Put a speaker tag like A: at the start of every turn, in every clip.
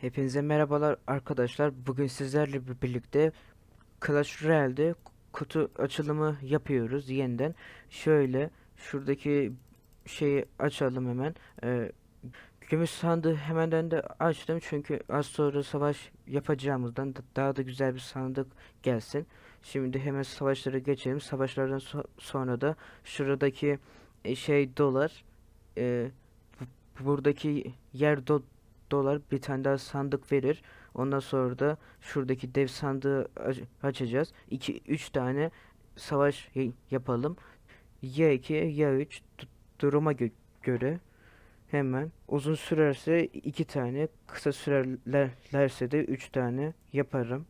A: Hepinize merhabalar arkadaşlar. Bugün sizlerle bir- birlikte Clash Royale'de kutu açılımı yapıyoruz yeniden. Şöyle şuradaki şeyi açalım hemen. Ee, gümüş sandığı hemenden de açtım çünkü az sonra savaş yapacağımızdan da- daha da güzel bir sandık gelsin. Şimdi hemen savaşlara geçelim. Savaşlardan so- sonra da şuradaki e, şey dolar e, bu- buradaki yer do- dolar bir tane daha sandık verir. Ondan sonra da şuradaki dev sandığı aç- açacağız. 2 3 tane savaş yapalım. Ya 2 ya 3 duruma gö- göre hemen uzun sürerse 2 tane, kısa sürerlerse de 3 tane yaparım.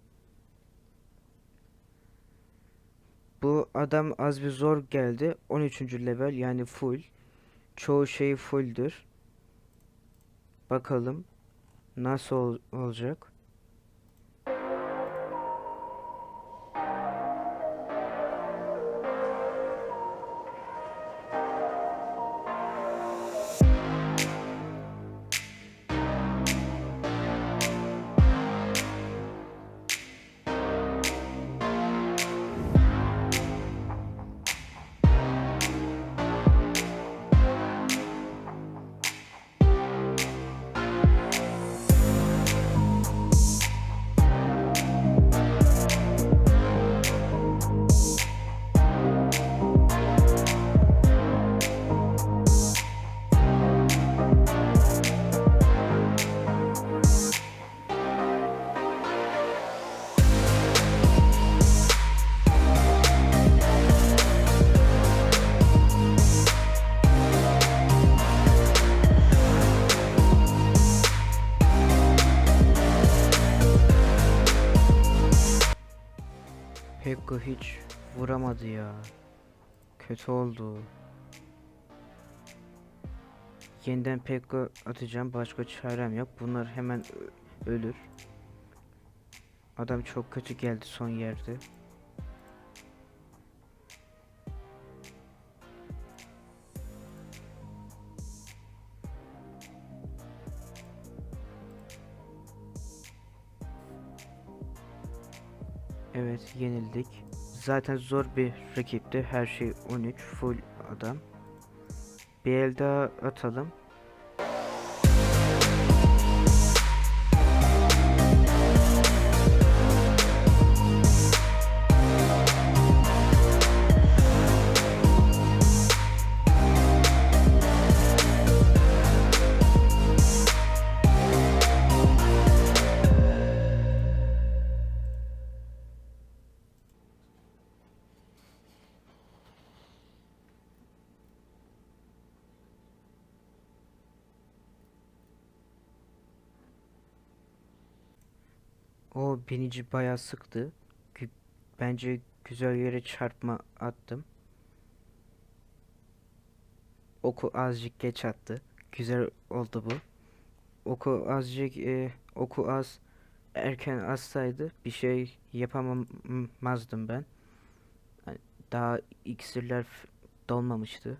A: Bu adam az bir zor geldi. 13. level yani full. Çoğu şey fulldür. Bakalım nasıl ol- olacak. Hiç vuramadı ya. Kötü oldu. Yeniden Pekka atacağım. Başka çarem yok. Bunlar hemen ölür. Adam çok kötü geldi son yerde. Evet yenildik. Zaten zor bir rakipti. Her şey 13 full adam. Bir el daha atalım. O binici bayağı sıktı. Bence güzel yere çarpma attım. Oku azıcık geç attı. Güzel oldu bu. Oku azıcık e, oku az erken atsaydı bir şey yapamazdım ben. Hani Daha iksirler dolmamıştı.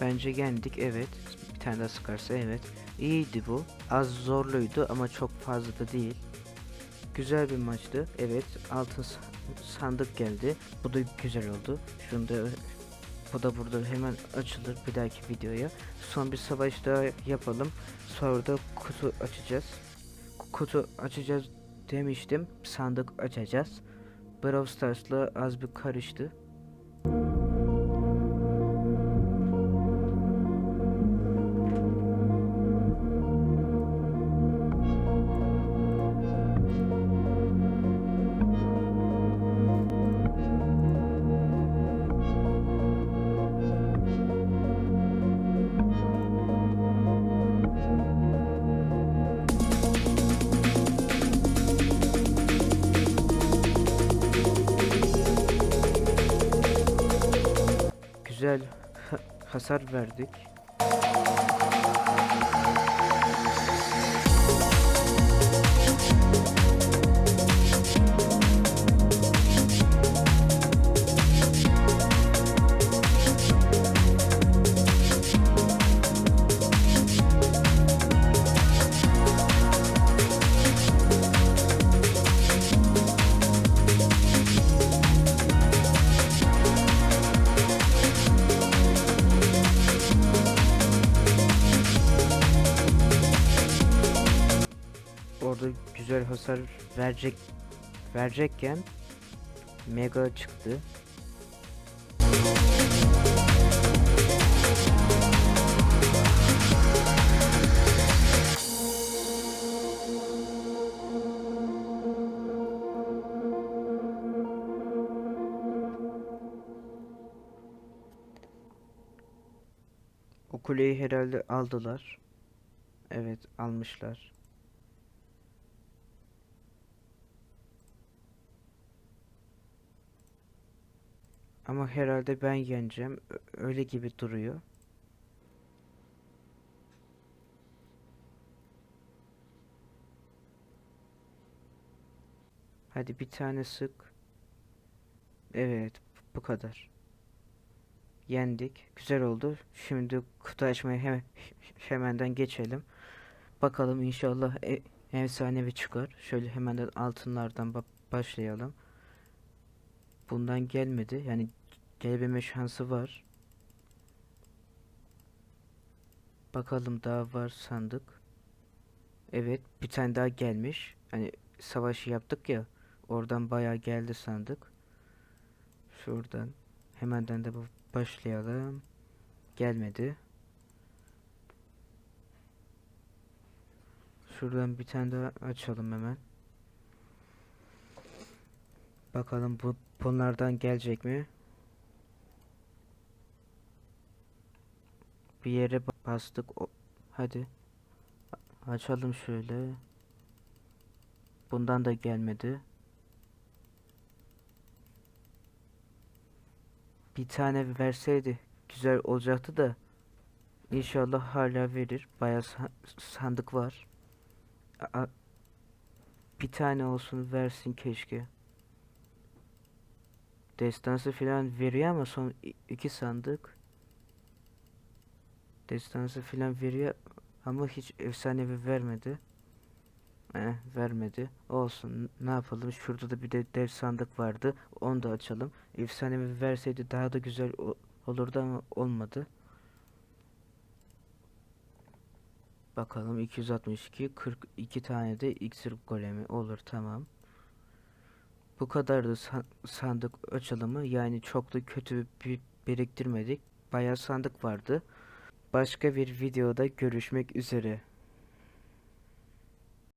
A: Bence yendik evet. Bir tane daha sıkarsa evet. İyiydi bu. Az zorluydu ama çok fazla da değil. Güzel bir maçtı. Evet altın sa- sandık geldi. Bu da güzel oldu. Şunu da bu da burada hemen açılır bir dahaki videoya. Son bir savaş daha yapalım. Sonra da kutu açacağız. Ku- Kutu açacağız demiştim. Sandık açacağız. Brawl Stars'la az bir karıştı. Hasar verdik. Hasar verecek verecekken mega çıktı. O kuleyi herhalde aldılar. Evet almışlar. Ama herhalde ben yeneceğim. Öyle gibi duruyor. Hadi bir tane sık. Evet, bu kadar. Yendik. Güzel oldu. Şimdi kutu açmaya hemen hemenden geçelim. Bakalım inşallah e efsanevi çıkar. Şöyle hemenden altınlardan ba- başlayalım. Bundan gelmedi. Yani gelebilme şansı var. Bakalım daha var sandık. Evet, bir tane daha gelmiş. Hani savaşı yaptık ya. Oradan bayağı geldi sandık. Şuradan hemenden de başlayalım. Gelmedi. Şuradan bir tane daha açalım hemen. Bakalım bu bunlardan gelecek mi? Bir yere ba- bastık. Hadi. Açalım şöyle. Bundan da gelmedi. Bir tane verseydi güzel olacaktı da. İnşallah hala verir. Bayağı sa- sandık var. Bir tane olsun versin keşke. Destansı falan veriyor ama son iki sandık. Destansı falan veriyor ama hiç efsanevi vermedi. Eh, vermedi. Olsun. Ne yapalım? Şurada da bir de dev sandık vardı. Onu da açalım. Efsanevi verseydi daha da güzel olurdu ama olmadı. Bakalım 262 42 tane de iksir golemi olur tamam. Bu kadardı san- sandık açılımı yani çok da kötü bir biriktirmedik. Bayağı sandık vardı. Başka bir videoda görüşmek üzere.